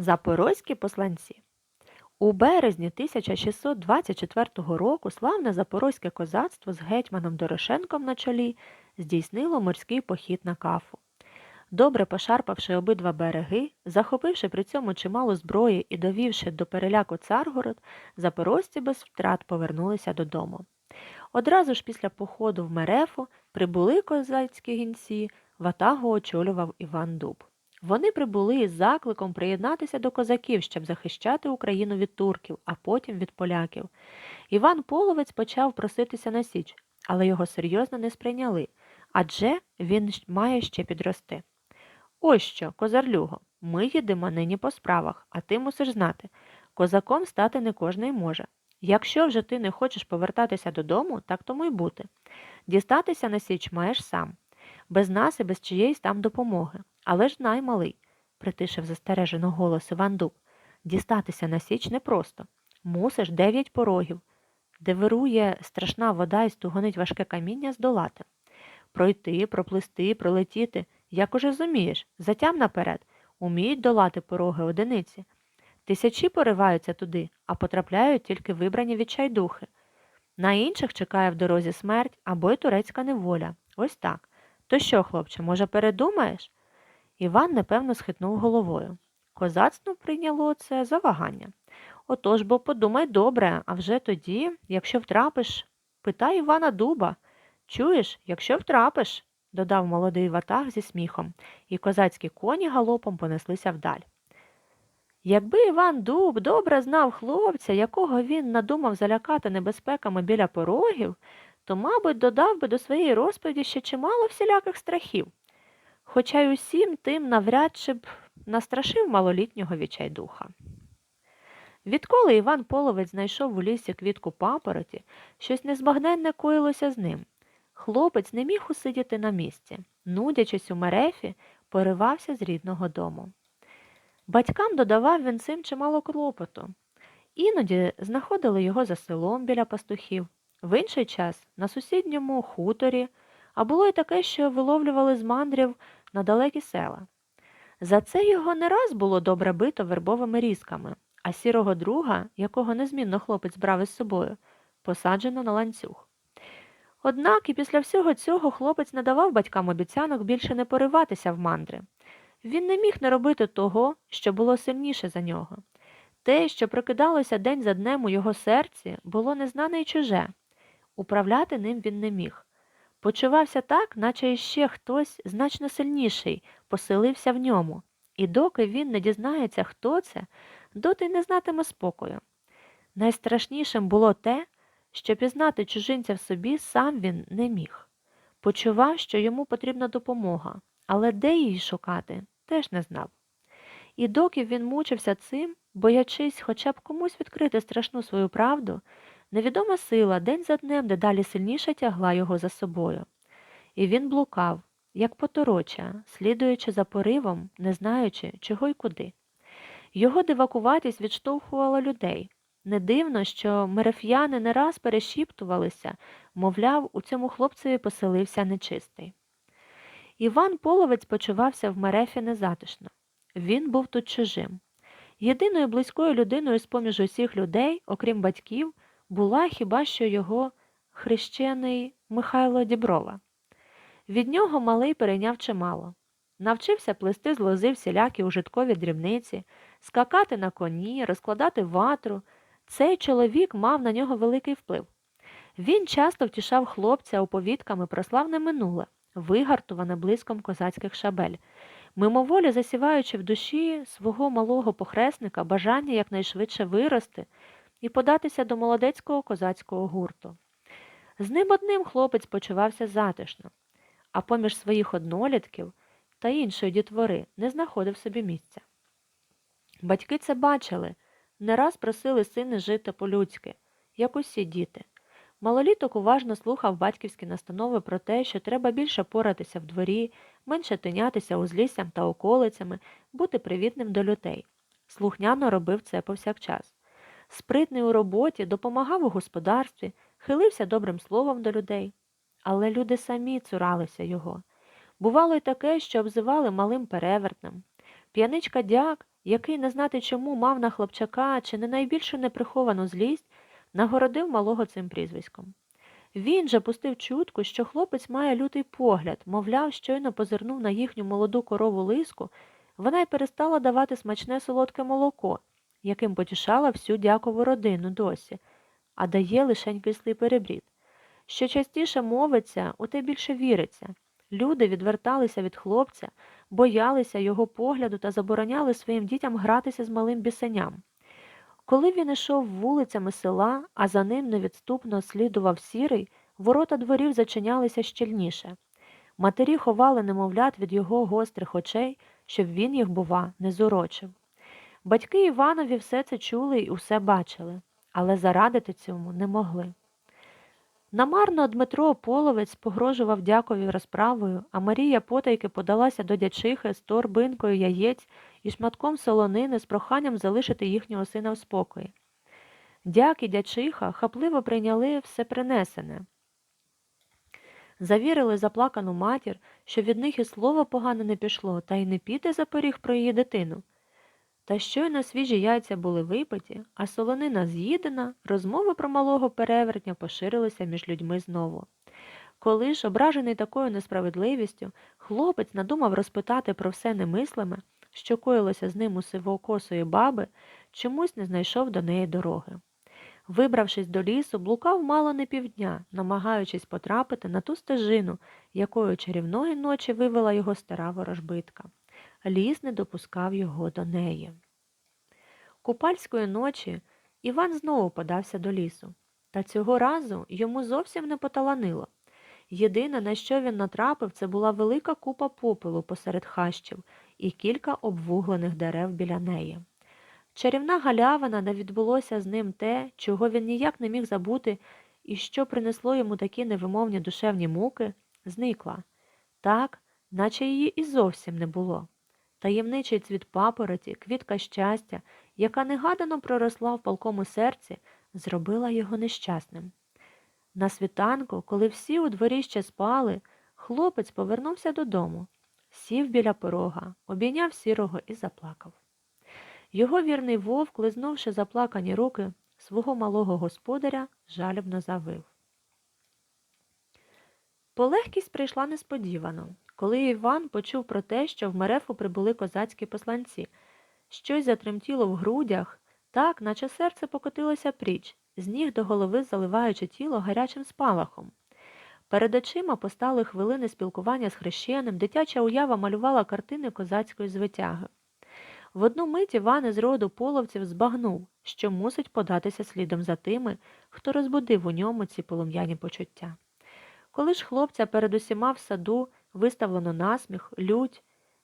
Запорозькі посланці. У березні 1624 року славне запорозьке козацтво з гетьманом Дорошенком на чолі здійснило морський похід на кафу. Добре пошарпавши обидва береги, захопивши при цьому чимало зброї і довівши до переляку Царгород, запорожці без втрат повернулися додому. Одразу ж після походу в Мерефу прибули козацькі гінці, ватагу очолював Іван Дуб. Вони прибули із закликом приєднатися до козаків, щоб захищати Україну від турків, а потім від поляків. Іван Половець почав проситися на січ, але його серйозно не сприйняли, адже він має ще підрости. Ось що, козарлюго, ми їдемо нині по справах, а ти мусиш знати, козаком стати не кожний може. Якщо вже ти не хочеш повертатися додому, так тому й бути. Дістатися на січ маєш сам, без нас і без чиєїсь там допомоги. Але ж знай, малий, притишив застережено голос Іван Дуб, дістатися на січ непросто. Мусиш дев'ять порогів, де вирує страшна вода і стугонить важке каміння здолати. Пройти, проплисти, пролетіти, як уже зумієш, затям наперед, уміють долати пороги одиниці. Тисячі пориваються туди, а потрапляють тільки вибрані відчайдухи. На інших чекає в дорозі смерть або й турецька неволя. Ось так. То що, хлопче, може, передумаєш? Іван непевно схитнув головою. Козацтво прийняло це за вагання. Отож бо подумай добре, а вже тоді, якщо втрапиш, питай Івана Дуба. Чуєш, якщо втрапиш, додав молодий ватаг зі сміхом, і козацькі коні галопом понеслися вдаль. Якби Іван Дуб добре знав хлопця, якого він надумав залякати небезпеками біля порогів, то, мабуть, додав би до своєї розповіді ще чимало всіляких страхів, хоча й усім тим навряд чи б настрашив малолітнього відчайдуха. Відколи Іван Половець знайшов у лісі квітку папороті, щось незбагненне коїлося з ним. Хлопець не міг усидіти на місці, нудячись у мерефі, поривався з рідного дому. Батькам додавав він цим чимало клопоту. Іноді знаходили його за селом біля пастухів, в інший час на сусідньому хуторі, а було й таке, що виловлювали з мандрів на далекі села. За це його не раз було добре бито вербовими різками, а сірого друга, якого незмінно хлопець брав із собою, посаджено на ланцюг. Однак і після всього цього хлопець не давав батькам обіцянок більше не пориватися в мандри. Він не міг не робити того, що було сильніше за нього. Те, що прокидалося день за днем у його серці, було незнане й чуже. Управляти ним він не міг. Почувався так, наче іще хтось значно сильніший поселився в ньому, і доки він не дізнається, хто це, доти не знатиме спокою. Найстрашнішим було те, що пізнати чужинця в собі сам він не міг. Почував, що йому потрібна допомога, але де її шукати, теж не знав. І доки він мучився цим, боячись хоча б комусь відкрити страшну свою правду, невідома сила день за днем дедалі сильніше тягла його за собою. І він блукав, як потороча, слідуючи за поривом, не знаючи, чого й куди. Його дивакуватість відштовхувала людей. Не дивно, що мереф'яни не раз перешіптувалися, мовляв, у цьому хлопцеві поселився нечистий. Іван Половець почувався в мерефі незатишно. Він був тут чужим. Єдиною близькою людиною з поміж усіх людей, окрім батьків, була хіба що його хрещений Михайло Діброва. Від нього малий перейняв чимало. Навчився плести з лози всілякі ужиткові дрібниці, скакати на коні, розкладати ватру. Цей чоловік мав на нього великий вплив. Він часто втішав хлопця оповідками про славне минуле, вигартуване блиском козацьких шабель, мимоволі засіваючи в душі свого малого похресника бажання якнайшвидше вирости і податися до молодецького козацького гурту. З ним одним хлопець почувався затишно, а поміж своїх однолітків та іншої дітвори не знаходив собі місця. Батьки це бачили, не раз просили сини жити по-людськи, як усі діти. Малоліток уважно слухав батьківські настанови про те, що треба більше поратися в дворі, менше тинятися узліссям та околицями, бути привітним до людей. Слухняно робив це повсякчас. Спритний у роботі, допомагав у господарстві, хилився добрим словом до людей. Але люди самі цуралися його. Бувало й таке, що обзивали малим перевертнем. П'яничка дяк, який не знати чому мав на хлопчака чи не найбільшу неприховану злість, нагородив малого цим прізвиськом. Він же пустив чутку, що хлопець має лютий погляд, мовляв, щойно позирнув на їхню молоду корову лиску, вона й перестала давати смачне солодке молоко, яким потішала всю дякову родину досі, а дає лишень кислий перебрід. Що частіше мовиться, у те більше віриться. Люди відверталися від хлопця, боялися його погляду та забороняли своїм дітям гратися з малим бісеням. Коли він ішов вулицями села, а за ним невідступно слідував сірий, ворота дворів зачинялися щільніше. Матері ховали немовлят від його гострих очей, щоб він їх, бува, не зурочив. Батьки Іванові все це чули і усе бачили, але зарадити цьому не могли. Намарно Дмитро Половець погрожував дякові розправою, а Марія потайки подалася до дячихи з торбинкою яєць і шматком солонини з проханням залишити їхнього сина в спокої. Дяк і дячиха хапливо прийняли все принесене. Завірили заплакану матір, що від них і слова погано не пішло, та й не піде за поріг про її дитину. Та щойно свіжі яйця були випиті, а солонина з'їдена, розмови про малого перевертня поширилися між людьми знову. Коли ж, ображений такою несправедливістю, хлопець надумав розпитати про все немислиме, що коїлося з ним у сивоокосої баби, чомусь не знайшов до неї дороги. Вибравшись до лісу, блукав мало не півдня, намагаючись потрапити на ту стежину, якою чарівної ночі вивела його стара ворожбитка. Ліс не допускав його до неї. Купальської ночі Іван знову подався до лісу, та цього разу йому зовсім не поталанило. Єдине, на що він натрапив, це була велика купа попелу посеред хащів і кілька обвуглених дерев біля неї. Чарівна галявина, де відбулося з ним те, чого він ніяк не міг забути, і що принесло йому такі невимовні душевні муки, зникла, так, наче її і зовсім не було. Таємничий цвіт папороті, квітка щастя, яка негадано проросла в палкому серці, зробила його нещасним. На світанку, коли всі у дворі ще спали, хлопець повернувся додому, сів біля порога, обійняв сірого і заплакав. Його вірний вовк, лизнувши заплакані руки свого малого господаря, жалібно завив. Полегкість прийшла несподівано, коли Іван почув про те, що в Мерефу прибули козацькі посланці. Щось затремтіло в грудях, так, наче серце покотилося пріч, з ніг до голови заливаючи тіло гарячим спалахом. Перед очима постали хвилини спілкування з хрещеним, дитяча уява малювала картини козацької звитяги. В одну мить Іван із роду половців збагнув, що мусить податися слідом за тими, хто розбудив у ньому ці полум'яні почуття. Коли ж хлопця перед усіма в саду виставлено насміх, лють,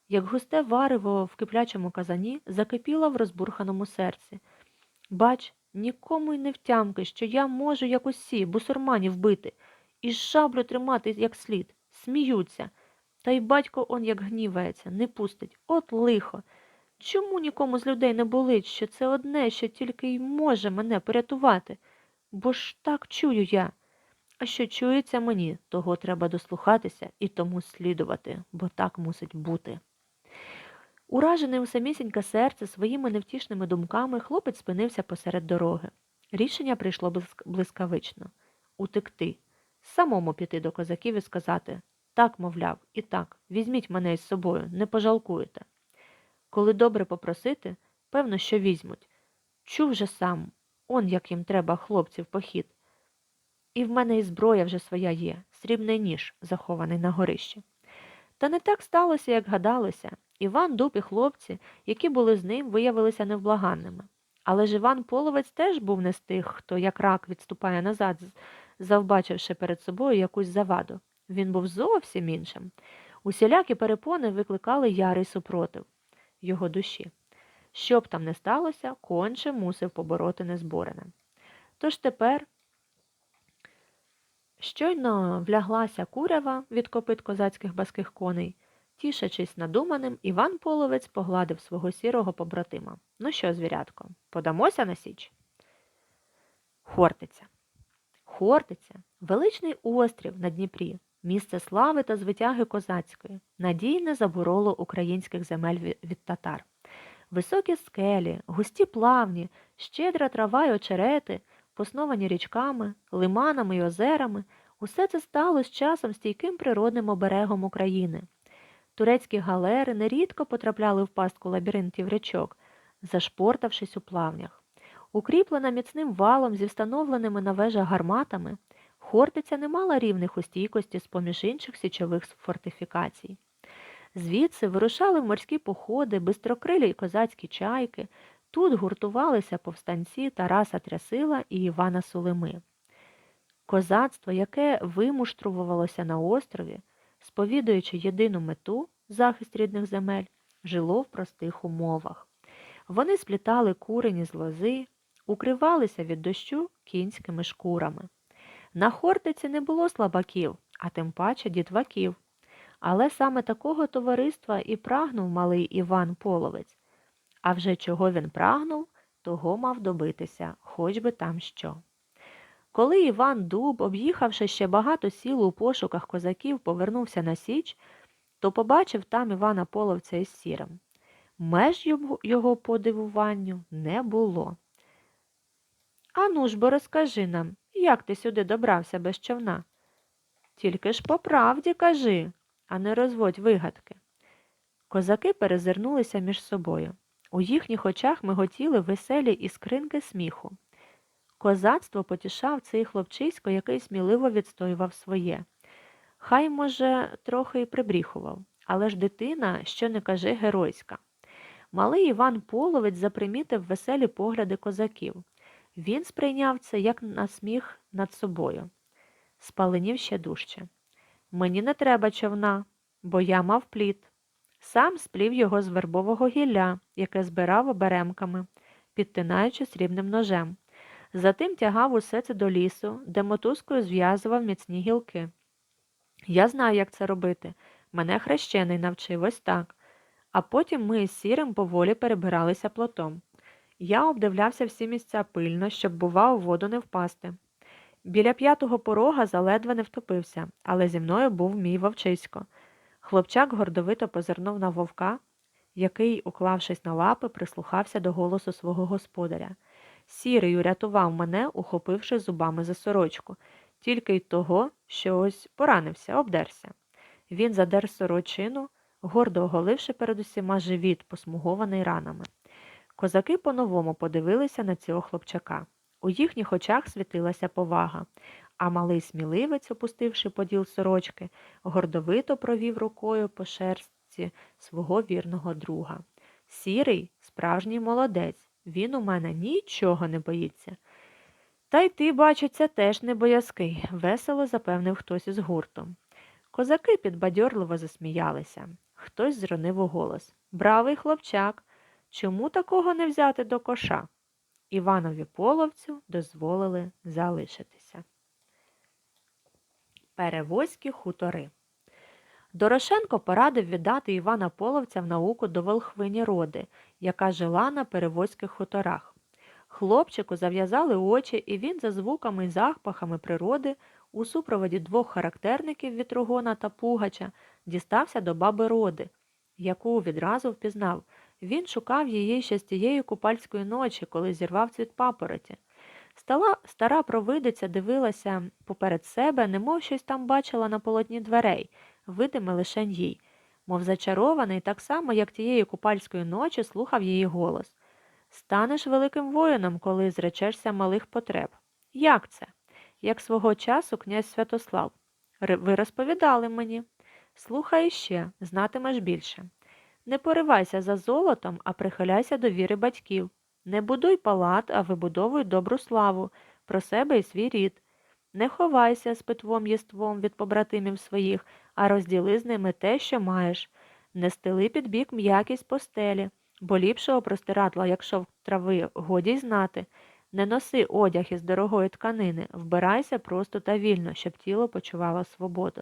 як густе варево в киплячому казані закипіла в розбурханому серці. Бач, нікому й не втямки, що я можу, як усі, бусурманів бити, і шаблю тримати як слід, сміються. Та й батько он як гнівається, не пустить. От лихо. Чому нікому з людей не болить, що це одне, що тільки й може мене порятувати? Бо ж так чую я. А що чується мені, того треба дослухатися і тому слідувати, бо так мусить бути. Уражений у самісіньке серце своїми невтішними думками, хлопець спинився посеред дороги. Рішення прийшло блискавично утекти, самому піти до козаків і сказати так, мовляв, і так, візьміть мене із собою, не пожалкуєте. Коли добре попросити, певно, що візьмуть. Чув же сам, он як їм треба хлопців похід. І в мене і зброя вже своя є, срібний ніж, захований на горищі. Та не так сталося, як гадалося. Іван Дуб і хлопці, які були з ним, виявилися невблаганними. Але ж Іван Половець теж був не з тих, хто як рак відступає назад, завбачивши перед собою якусь заваду. Він був зовсім іншим. Усілякі перепони викликали ярий супротив його душі. Що б там не сталося, конче мусив побороти незборене. Тож тепер щойно вляглася курява від копит козацьких баских коней. Тішачись надуманим, Іван Половець погладив свого сірого побратима. Ну що, звірятко, подамося на січ? Хортиця. Хортиця величний острів на Дніпрі, місце слави та звитяги козацької, надійне забороло українських земель від татар. Високі скелі, густі плавні, щедра трава й очерети, посновані річками, лиманами й озерами, усе це стало з часом стійким природним оберегом України. Турецькі галери нерідко потрапляли в пастку лабіринтів річок, зашпортавшись у плавнях. Укріплена міцним валом зі встановленими на вежах гарматами, Хортиця не мала рівних у стійкості з поміж інших січових фортифікацій. Звідси вирушали в морські походи, бистрокрилі й козацькі чайки, тут гуртувалися повстанці Тараса Трясила і Івана Сулими. Козацтво, яке вимуштрувалося на острові, сповідуючи єдину мету захист рідних земель, жило в простих умовах. Вони сплітали курені з лози, укривалися від дощу кінськими шкурами. На Хортиці не було слабаків, а тим паче дітваків. Але саме такого товариства і прагнув малий Іван Половець. А вже чого він прагнув, того мав добитися, хоч би там що. Коли Іван Дуб, об'їхавши ще багато сіл у пошуках козаків, повернувся на Січ, то побачив там Івана Половця із сірим. Меж його- подивуванню не було. Ану ж бо розкажи нам, як ти сюди добрався без човна? Тільки ж по правді кажи, а не розводь вигадки. Козаки перезирнулися між собою. У їхніх очах миготіли веселі іскринки сміху. Козацтво потішав цей хлопчисько, який сміливо відстоював своє. Хай, може, трохи й прибріхував, але ж дитина, що не кажи, геройська. Малий Іван Половець запримітив веселі погляди козаків. Він сприйняв це як насміх над собою. Спаленів ще дужче. Мені не треба човна, бо я мав плід. Сам сплів його з вербового гілля, яке збирав оберемками, підтинаючи срібним ножем. Затим тягав усе це до лісу, де мотузкою зв'язував міцні гілки. Я знаю, як це робити. Мене хрещений навчив ось так. А потім ми із сірим поволі перебиралися плотом. Я обдивлявся всі місця пильно, щоб, бува, у воду не впасти. Біля п'ятого порога заледве не втопився, але зі мною був мій вовчисько. Хлопчак гордовито позирнув на вовка, який, уклавшись на лапи, прислухався до голосу свого господаря. Сірий урятував мене, ухопивши зубами за сорочку, тільки й того, що ось поранився, обдерся. Він задер сорочину, гордо оголивши перед усіма живіт, посмугований ранами. Козаки по-новому подивилися на цього хлопчака. У їхніх очах світилася повага, а малий сміливець, опустивши поділ сорочки, гордовито провів рукою по шерстці свого вірного друга. Сірий, справжній молодець, він у мене нічого не боїться. Та й ти, бачиться, теж не боязкий, весело запевнив хтось із гурту. Козаки підбадьорливо засміялися. Хтось зронив у голос. Бравий хлопчак, чому такого не взяти до коша? Іванові половцю дозволили залишитися. Перевозькі хутори. Дорошенко порадив віддати Івана Половця в науку до Волхвині Роди, яка жила на перевозьких хуторах. Хлопчику зав'язали очі, і він за звуками й запахами природи у супроводі двох характерників вітрогона та пугача дістався до баби Роди, яку відразу впізнав. Він шукав її ще з тієї купальської ночі, коли зірвав цвіт папороті. Стала, стара провидиця дивилася поперед себе, немов щось там бачила на полотні дверей, видиме лишень їй, мов зачарований, так само, як тієї купальської ночі слухав її голос. Станеш великим воїном, коли зречешся малих потреб. Як це? Як свого часу князь Святослав. Ви розповідали мені. Слухай іще, знатимеш більше. Не поривайся за золотом, а прихиляйся до віри батьків. Не будуй палат, а вибудовуй добру славу про себе і свій рід. Не ховайся з питвом єством від побратимів своїх, а розділи з ними те, що маєш. Не стели під бік м'якість постелі, бо ліпшого простиратла, якщо в трави, годі й знати. Не носи одяг із дорогої тканини, вбирайся просто та вільно, щоб тіло почувало свободу.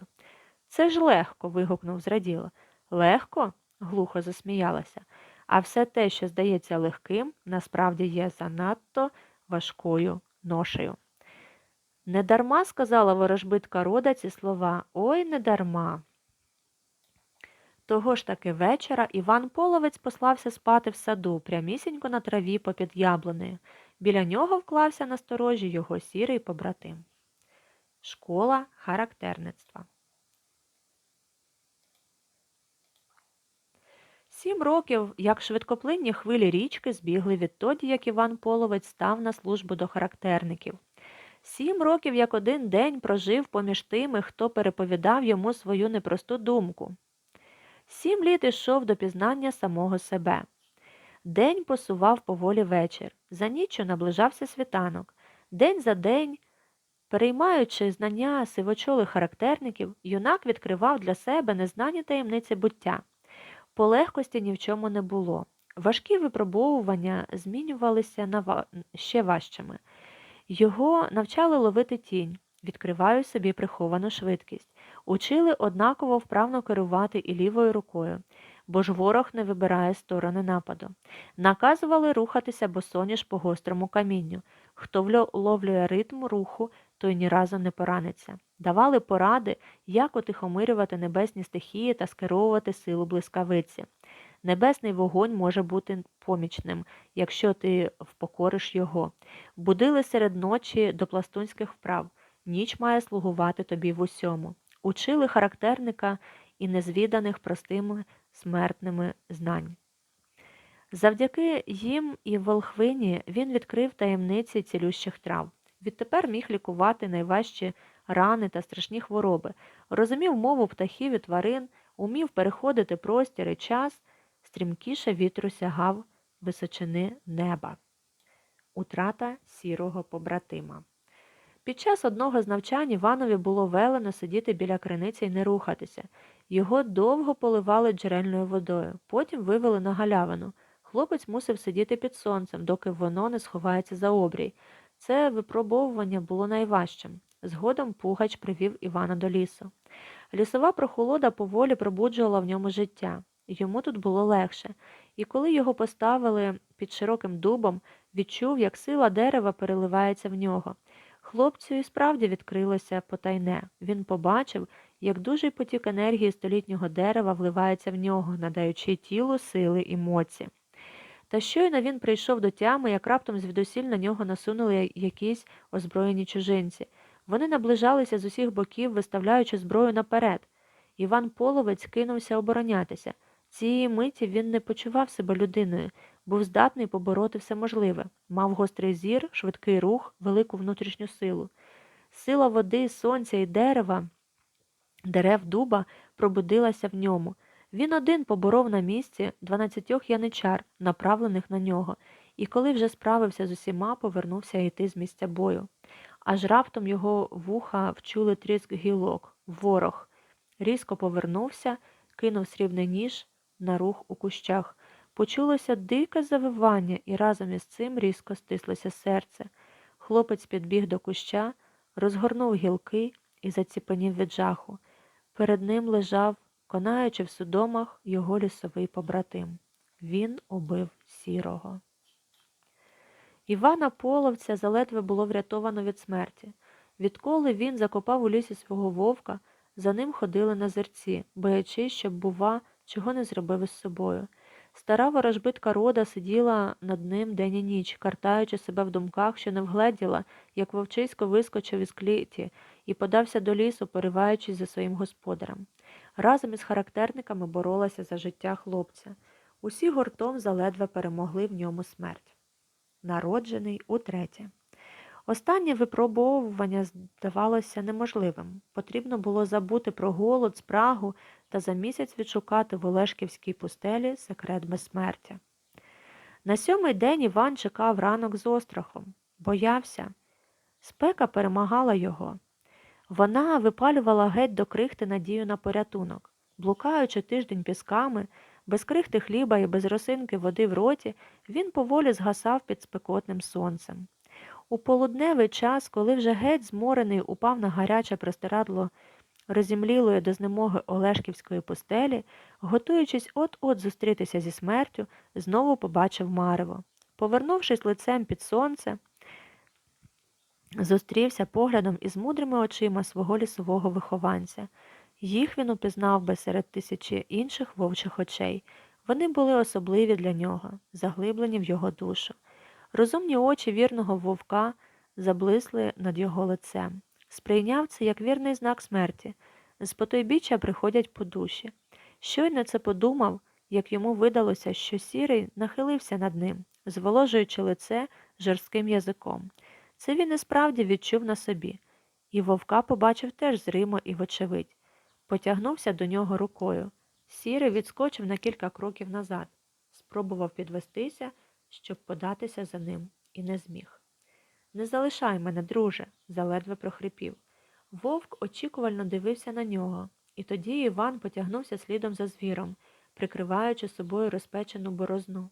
Це ж легко. вигукнув зраділо. Легко? глухо засміялася. А все те, що здається легким, насправді є занадто важкою ношею. Недарма сказала ворожбитка рода ці слова, ой недарма. Того ж таки вечора Іван Половець послався спати в саду, прямісінько на траві попід яблунею. Біля нього вклався на сторожі його сірий побратим. Школа характерництва. Сім років, як швидкоплинні хвилі річки, збігли відтоді, як Іван Половець став на службу до характерників. Сім років, як один день прожив поміж тими, хто переповідав йому свою непросту думку. Сім літ ішов до пізнання самого себе. День посував поволі вечір, за ніччю наближався світанок. День за день, переймаючи знання сивочолих характерників, юнак відкривав для себе незнані таємниці буття. Полегкості ні в чому не було. Важкі випробовування змінювалися на ще важчими. Його навчали ловити тінь, відкривають собі приховану швидкість, учили однаково вправно керувати і лівою рукою, бо ж ворог не вибирає сторони нападу. Наказували рухатися босоніж по гострому камінню. Хто вловлює ритм руху, той ні разу не пораниться. Давали поради, як утихомирювати небесні стихії та скеровувати силу блискавиці. Небесний вогонь може бути помічним, якщо ти впокориш його. Будили серед ночі до пластунських вправ. Ніч має слугувати тобі в усьому. Учили характерника і незвіданих простими смертними знань. Завдяки їм і волхвині він відкрив таємниці цілющих трав. Відтепер міг лікувати найважчі рани та страшні хвороби, розумів мову птахів і тварин, умів переходити простір і час, стрімкіше вітру сягав височини неба. Утрата сірого побратима. Під час одного з навчань Іванові було велено сидіти біля криниці і не рухатися. Його довго поливали джерельною водою, потім вивели на галявину. Хлопець мусив сидіти під сонцем, доки воно не сховається за обрій. Це випробовування було найважчим. Згодом Пугач привів Івана до лісу. Лісова прохолода поволі пробуджувала в ньому життя. Йому тут було легше, і коли його поставили під широким дубом, відчув, як сила дерева переливається в нього. Хлопцю і справді відкрилося потайне. Він побачив, як дужий потік енергії столітнього дерева вливається в нього, надаючи тілу сили і моці. Та щойно він прийшов до тями, як раптом звідусіль на нього насунули якісь озброєні чужинці. Вони наближалися з усіх боків, виставляючи зброю наперед. Іван Половець кинувся оборонятися. Цієї миті він не почував себе людиною, був здатний побороти все можливе, мав гострий зір, швидкий рух, велику внутрішню силу. Сила води, сонця і дерева, дерев дуба пробудилася в ньому. Він один поборов на місці дванадцятьох яничар, направлених на нього, і коли вже справився з усіма, повернувся йти з місця бою. Аж раптом його вуха вчули тріск гілок, ворог. Різко повернувся, кинув срібний ніж на рух у кущах. Почулося дике завивання, і разом із цим різко стислося серце. Хлопець підбіг до куща, розгорнув гілки і заціпенів від жаху. Перед ним лежав, конаючи в судомах, його лісовий побратим. Він убив сірого. Івана Половця заледве було врятовано від смерті. Відколи він закопав у лісі свого вовка, за ним ходили назирці, боячись, щоб, бува, чого не зробив із собою. Стара ворожбитка рода сиділа над ним день і ніч, картаючи себе в думках, що не вгледіла, як вовчисько вискочив із кліті і подався до лісу, пориваючись за своїм господарем. Разом із характерниками боролася за життя хлопця. Усі гуртом заледве перемогли в ньому смерть. Народжений утретє. Останнє випробовування здавалося неможливим. Потрібно було забути про голод, спрагу та за місяць відшукати в Олешківській пустелі секрет безсмертя. На сьомий день Іван чекав ранок з острахом, боявся. Спека перемагала його. Вона випалювала геть до крихти надію на порятунок. Блукаючи тиждень пісками, без крихти хліба і без росинки води в роті, він поволі згасав під спекотним сонцем. У полудневий час, коли вже геть зморений упав на гаряче простирадло розімлілої до знемоги Олешківської пустелі, готуючись от-от зустрітися зі смертю, знову побачив марево. Повернувшись лицем під сонце, зустрівся поглядом із мудрими очима свого лісового вихованця. Їх він упізнав би серед тисячі інших вовчих очей. Вони були особливі для нього, заглиблені в його душу. Розумні очі вірного вовка заблисли над його лицем. Сприйняв це як вірний знак смерті. З потойбіччя приходять по душі. Щойно це подумав, як йому видалося, що сірий нахилився над ним, зволожуючи лице жорстким язиком. Це він і справді відчув на собі, і вовка побачив теж зримо і вочевидь. Потягнувся до нього рукою. Сірий відскочив на кілька кроків назад, спробував підвестися, щоб податися за ним, і не зміг. Не залишай мене, друже, заледве прохрипів. Вовк очікувально дивився на нього, і тоді Іван потягнувся слідом за звіром, прикриваючи собою розпечену борозну,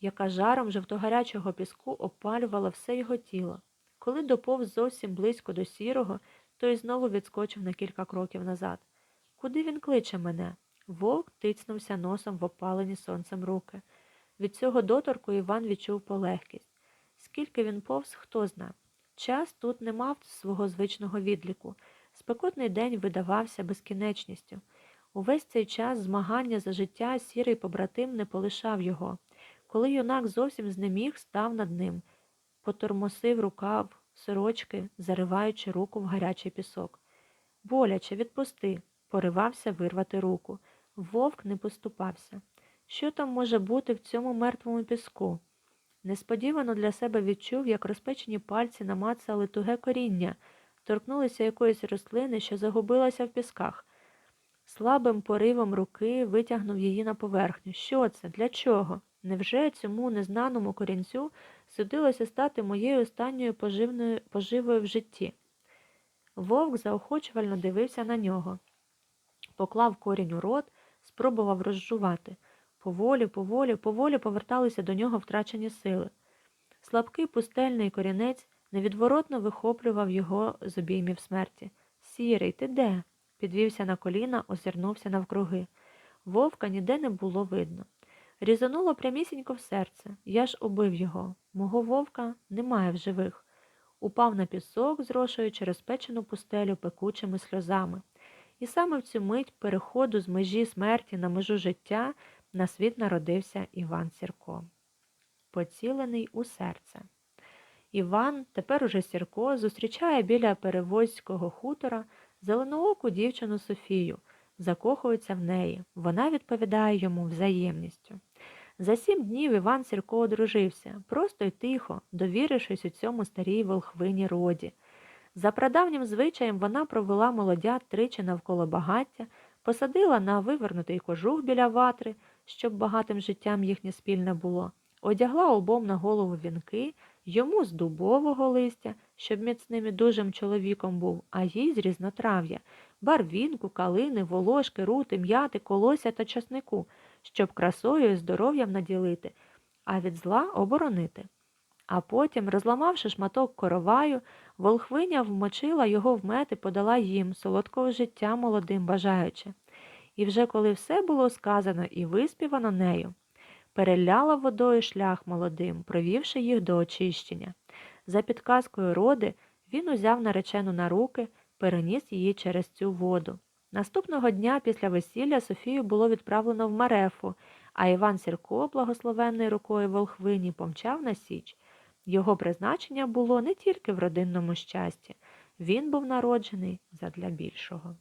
яка жаром жовтогарячого піску опалювала все його тіло. Коли доповз зовсім близько до сірого, той знову відскочив на кілька кроків назад. Куди він кличе мене? Вовк тицнувся носом в опалені сонцем руки. Від цього доторку Іван відчув полегкість. Скільки він повз, хто зна. Час тут не мав свого звичного відліку. Спекотний день видавався безкінечністю. Увесь цей час змагання за життя сірий побратим не полишав його. Коли юнак зовсім знеміг, став над ним, потормосив рукав сорочки, зариваючи руку в гарячий пісок. Боляче, відпусти, поривався вирвати руку. Вовк не поступався. Що там може бути в цьому мертвому піску? Несподівано для себе відчув, як розпечені пальці намацали туге коріння, торкнулися якоїсь рослини, що загубилася в пісках. Слабим поривом руки витягнув її на поверхню. Що це? Для чого? Невже цьому незнаному корінцю судилося стати моєю останньою поживною, поживою в житті? Вовк заохочувально дивився на нього, поклав корінь у рот, спробував розжувати. Поволі, поволі, поволі поверталися до нього втрачені сили. Слабкий пустельний корінець невідворотно вихоплював його з обіймів смерті. Сірий, ти де? Підвівся на коліна, озирнувся навкруги. Вовка ніде не було видно. Різануло прямісінько в серце. Я ж убив його. Мого вовка немає в живих. Упав на пісок, зрошуючи розпечену пустелю пекучими сльозами. І саме в цю мить переходу з межі смерті на межу життя на світ народився Іван Сірко. Поцілений у серце. Іван, тепер уже Сірко, зустрічає біля перевозького хутора зеленооку дівчину Софію, закохується в неї. Вона відповідає йому взаємністю. За сім днів Іван Сірко одружився, просто й тихо, довірившись у цьому старій волхвині роді. За прадавнім звичаєм вона провела молодят тричі навколо багаття, посадила на вивернутий кожух біля ватри, щоб багатим життям їхнє спільне було, одягла обом на голову вінки, йому з дубового листя, щоб міцним і дужим чоловіком був, а їй з різнотрав'я, барвінку, калини, волошки, рути, м'яти, колося та часнику, щоб красою і здоров'ям наділити, а від зла оборонити. А потім, розламавши шматок короваю, волхвиня вмочила його в мед і подала їм, солодкого життя молодим бажаючи. І вже коли все було сказано і виспівано нею, переляла водою шлях молодим, провівши їх до очищення. За підказкою роди він узяв наречену на руки, переніс її через цю воду. Наступного дня після весілля Софію було відправлено в Марефу, а Іван Сірко, благословенний рукою волхвині, помчав на Січ. Його призначення було не тільки в родинному щасті, він був народжений задля більшого.